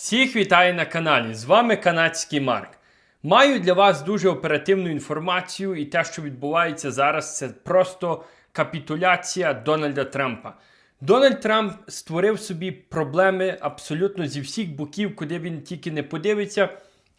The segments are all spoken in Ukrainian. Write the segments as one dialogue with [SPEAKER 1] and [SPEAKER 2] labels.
[SPEAKER 1] Всіх вітаю на каналі. З вами канадський Марк. Маю для вас дуже оперативну інформацію, і те, що відбувається зараз, це просто капітуляція Дональда Трампа. Дональд Трамп створив собі проблеми абсолютно зі всіх боків, куди він тільки не подивиться.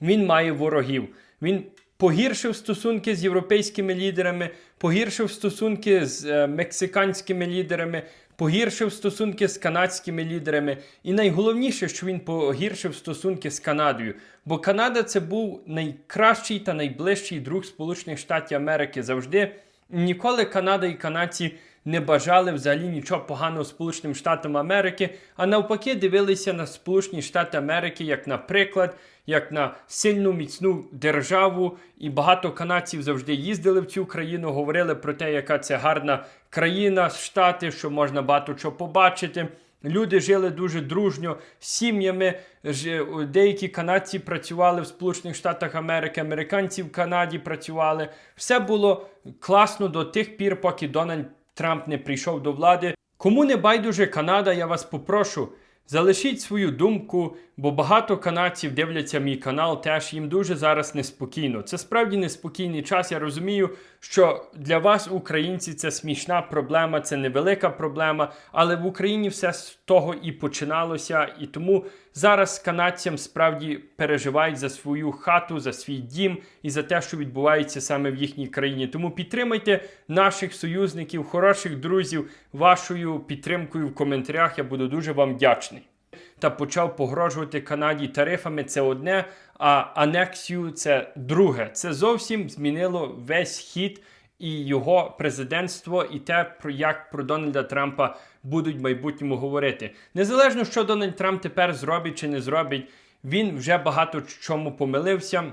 [SPEAKER 1] Він має ворогів. Він погіршив стосунки з європейськими лідерами, погіршив стосунки з е, мексиканськими лідерами, погіршив стосунки з канадськими лідерами. І найголовніше, що він погіршив стосунки з Канадою. Бо Канада це був найкращий та найближчий друг Сполучених Штатів Америки завжди. Ніколи Канада і канадці не бажали взагалі нічого поганого Сполученим Штатам Америки, а навпаки дивилися на Сполучені Штати Америки як на приклад, як на сильну міцну державу. І багато канадців завжди їздили в цю країну, говорили про те, яка це гарна країна, штати, що можна багато чого побачити. Люди жили дуже дружньо з сім'ями. Ж- Деякі канадці працювали в Сполучених Штатах Америки, американці в Канаді працювали. Все було класно до тих пір, поки Дональд Трамп не прийшов до влади. Кому не байдуже Канада, я вас попрошу. Залишіть свою думку, бо багато канадців дивляться мій канал, теж їм дуже зараз неспокійно. Це справді неспокійний час. Я розумію, що для вас, українці, це смішна проблема, це невелика проблема, але в Україні все з того і починалося. І тому зараз канадцям справді переживають за свою хату, за свій дім і за те, що відбувається саме в їхній країні. Тому підтримайте наших союзників, хороших друзів вашою підтримкою в коментарях. Я буду дуже вам вдячний та почав погрожувати Канаді тарифами. Це одне, а анексію це друге. Це зовсім змінило весь хід і його президентство, і те, про як про Дональда Трампа будуть в майбутньому говорити. Незалежно, що Дональд Трамп тепер зробить чи не зробить, він вже багато чому помилився.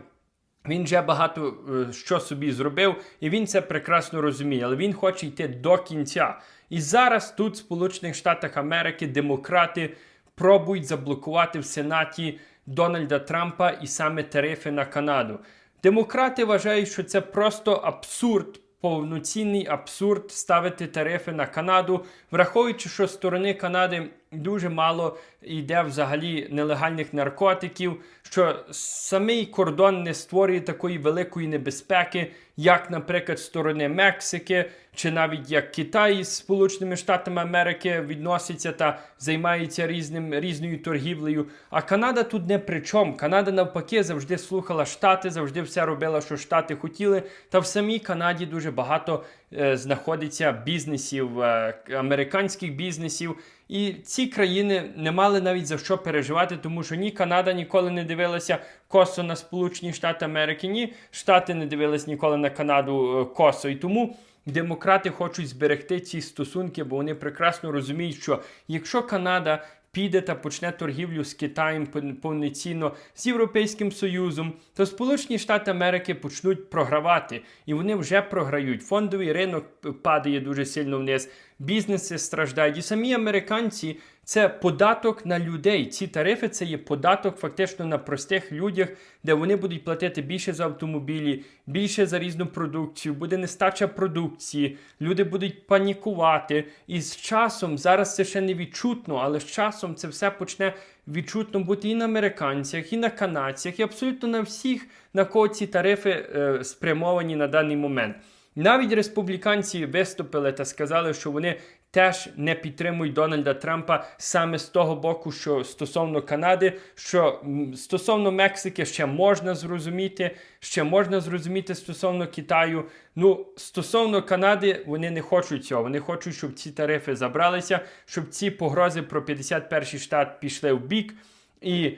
[SPEAKER 1] Він вже багато е, що собі зробив, і він це прекрасно розуміє, але він хоче йти до кінця. І зараз тут, в Сполучених Штатах Америки, демократи пробують заблокувати в Сенаті Дональда Трампа і саме тарифи на Канаду. Демократи вважають, що це просто абсурд, повноцінний абсурд ставити тарифи на Канаду, враховуючи, що сторони Канади дуже мало йде взагалі нелегальних наркотиків, що самий кордон не створює такої великої небезпеки, як, наприклад, сторони Мексики, чи навіть як Китай з Сполученими Штатами Америки відноситься та займається різним, різною торгівлею. А Канада тут не при чому. Канада навпаки завжди слухала Штати, завжди все робила, що Штати хотіли. Та в самій Канаді дуже багато е, знаходиться бізнесів, е, американських бізнесів. І ці країни не мали навіть за що переживати, тому що ні Канада ніколи не дивилася косо на Сполучені Штати Америки, ні Штати не дивились ніколи на Канаду е, косо. І тому демократи хочуть зберегти ці стосунки, бо вони прекрасно розуміють, що якщо Канада піде та почне торгівлю з Китаєм повноцінно з Європейським Союзом, то Сполучені Штати Америки почнуть програвати, і вони вже програють. Фондовий ринок падає дуже сильно вниз, бізнеси страждають. І самі американці це податок на людей. Ці тарифи це є податок фактично на простих людях, де вони будуть платити більше за автомобілі, більше за різну продукцію, буде нестача продукції, люди будуть панікувати. І з часом зараз це ще не відчутно, але з часом це все почне відчутно бути і на американцях, і на канадцях, і абсолютно на всіх, на кого ці тарифи е, спрямовані на даний момент. Навіть республіканці виступили та сказали, що вони теж не підтримують Дональда Трампа саме з того боку, що стосовно Канади, що стосовно Мексики ще можна зрозуміти, ще можна зрозуміти стосовно Китаю. Ну, стосовно Канади, вони не хочуть цього. Вони хочуть, щоб ці тарифи забралися, щоб ці погрози про 51 штат пішли в бік. І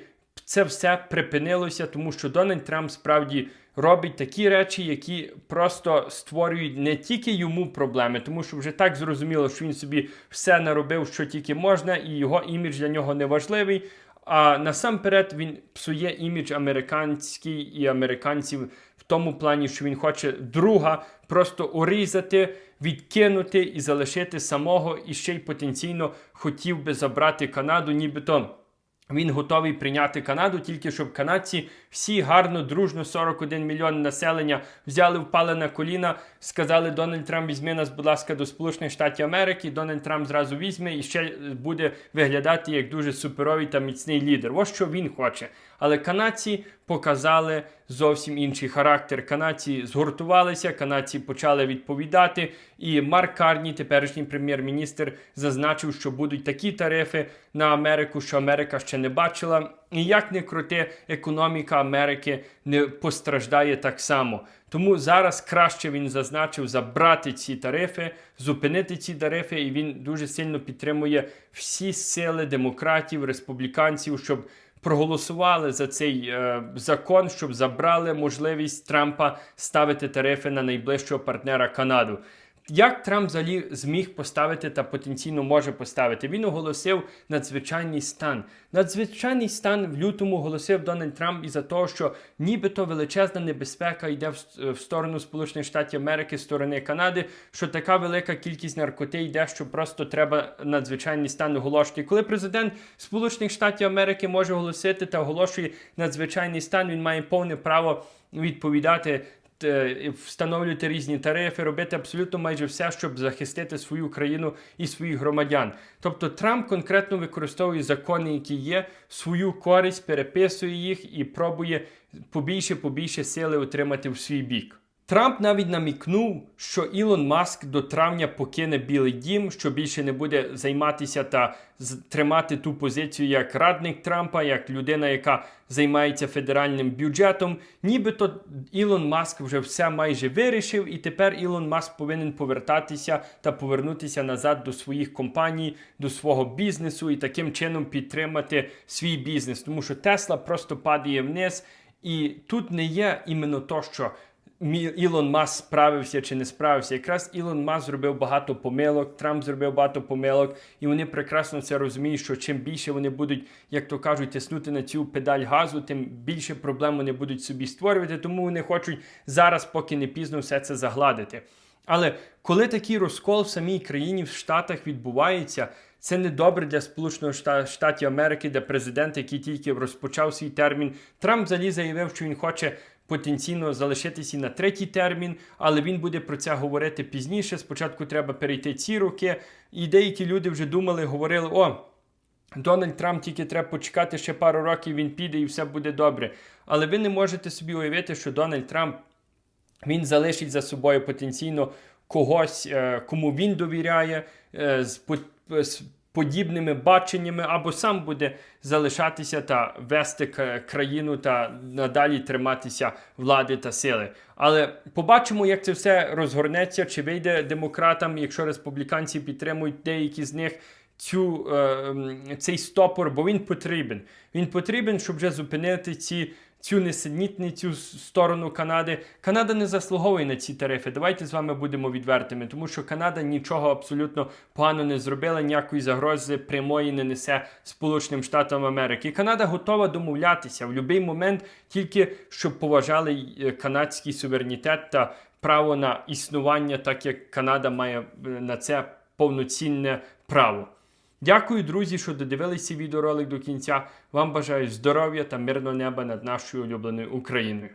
[SPEAKER 1] це все припинилося, тому що Дональд Трамп справді робить такі речі, які просто створюють не тільки йому проблеми, тому що вже так зрозуміло, що він собі все наробив, що тільки можна, і його імідж для нього не важливий. А насамперед він псує імідж американський і американців в тому плані, що він хоче друга просто урізати, відкинути і залишити самого, і ще й потенційно хотів би забрати Канаду, нібито. Він готовий прийняти Канаду, тільки щоб канадці всі гарно, дружно, 41 мільйон населення взяли, впали на коліна, сказали Дональд Трамп, візьми нас, будь ласка, до Сполучених Штатів Америки. Дональд Трамп зразу візьме і ще буде виглядати як дуже суперовий та міцний лідер. Ось що він хоче. Але канадці показали зовсім інший характер. Канадці згуртувалися, канадці почали відповідати. І Марк Карні, теперішній прем'єр-міністр, зазначив, що будуть такі тарифи на Америку, що Америка ще не бачила. І як не крути, економіка Америки не постраждає так само. Тому зараз краще він зазначив забрати ці тарифи, зупинити ці тарифи, і він дуже сильно підтримує всі сили демократів, республіканців, щоб проголосували за цей е, закон, щоб забрали можливість Трампа ставити тарифи на найближчого партнера Канаду. Як Трамп взагалі зміг поставити та потенційно може поставити? Він оголосив надзвичайний стан. Надзвичайний стан в лютому оголосив Дональд Трамп із-за того, що нібито величезна небезпека йде в, в сторону Сполучених Штатів Америки, з сторони Канади, що така велика кількість наркоти йде, що просто треба надзвичайний стан оголошувати. Коли президент Сполучених Штатів Америки може оголосити та оголошує надзвичайний стан, він має повне право відповідати встановлювати різні тарифи, робити абсолютно майже все, щоб захистити свою країну і своїх громадян. Тобто Трамп конкретно використовує закони, які є, свою користь, переписує їх і пробує побільше побільше сили отримати в свій бік. Трамп навіть намікнув, що Ілон Маск до травня покине Білий Дім, що більше не буде займатися та тримати ту позицію як радник Трампа, як людина, яка займається федеральним бюджетом. Нібито Ілон Маск вже все майже вирішив, і тепер Ілон Маск повинен повертатися та повернутися назад до своїх компаній, до свого бізнесу і таким чином підтримати свій бізнес, тому що Тесла просто падає вниз, і тут не є іменно то, що. Ілон Маск справився чи не справився. Якраз Ілон Маск зробив багато помилок, Трамп зробив багато помилок, і вони прекрасно це розуміють, що чим більше вони будуть, як то кажуть, тиснути на цю педаль газу, тим більше проблем вони будуть собі створювати. Тому вони хочуть зараз, поки не пізно, все це загладити. Але коли такий розкол в самій країні в Штатах відбувається, це не добре для Сполучених Штатів Америки, де президент, який тільки розпочав свій термін, Трамп взагалі заявив, що він хоче потенційно залишитися і на третій термін, але він буде про це говорити пізніше. Спочатку треба перейти ці роки. І деякі люди вже думали, говорили: о. Дональд Трамп тільки треба почекати ще пару років, він піде і все буде добре. Але ви не можете собі уявити, що Дональд Трамп він залишить за собою потенційно когось, е, кому він довіряє, е, з, з подібними баченнями, або сам буде залишатися та вести країну та надалі триматися влади та сили. Але побачимо, як це все розгорнеться, чи вийде демократам, якщо республіканці підтримують деякі з них цю, е, цей стопор, бо він потрібен. Він потрібен, щоб вже зупинити ці, цю несенітницю сторону Канади. Канада не заслуговує на ці тарифи. Давайте з вами будемо відвертими, тому що Канада нічого абсолютно погано не зробила, ніякої загрози прямої не несе Сполученим Штатам Америки. Канада готова домовлятися в будь-який момент, тільки щоб поважали е, канадський суверенітет та право на існування, так як Канада має е, на це повноцінне право. Дякую, друзі, що додивилися відеоролик до кінця. Вам бажаю здоров'я та мирного неба над нашою улюбленою Україною.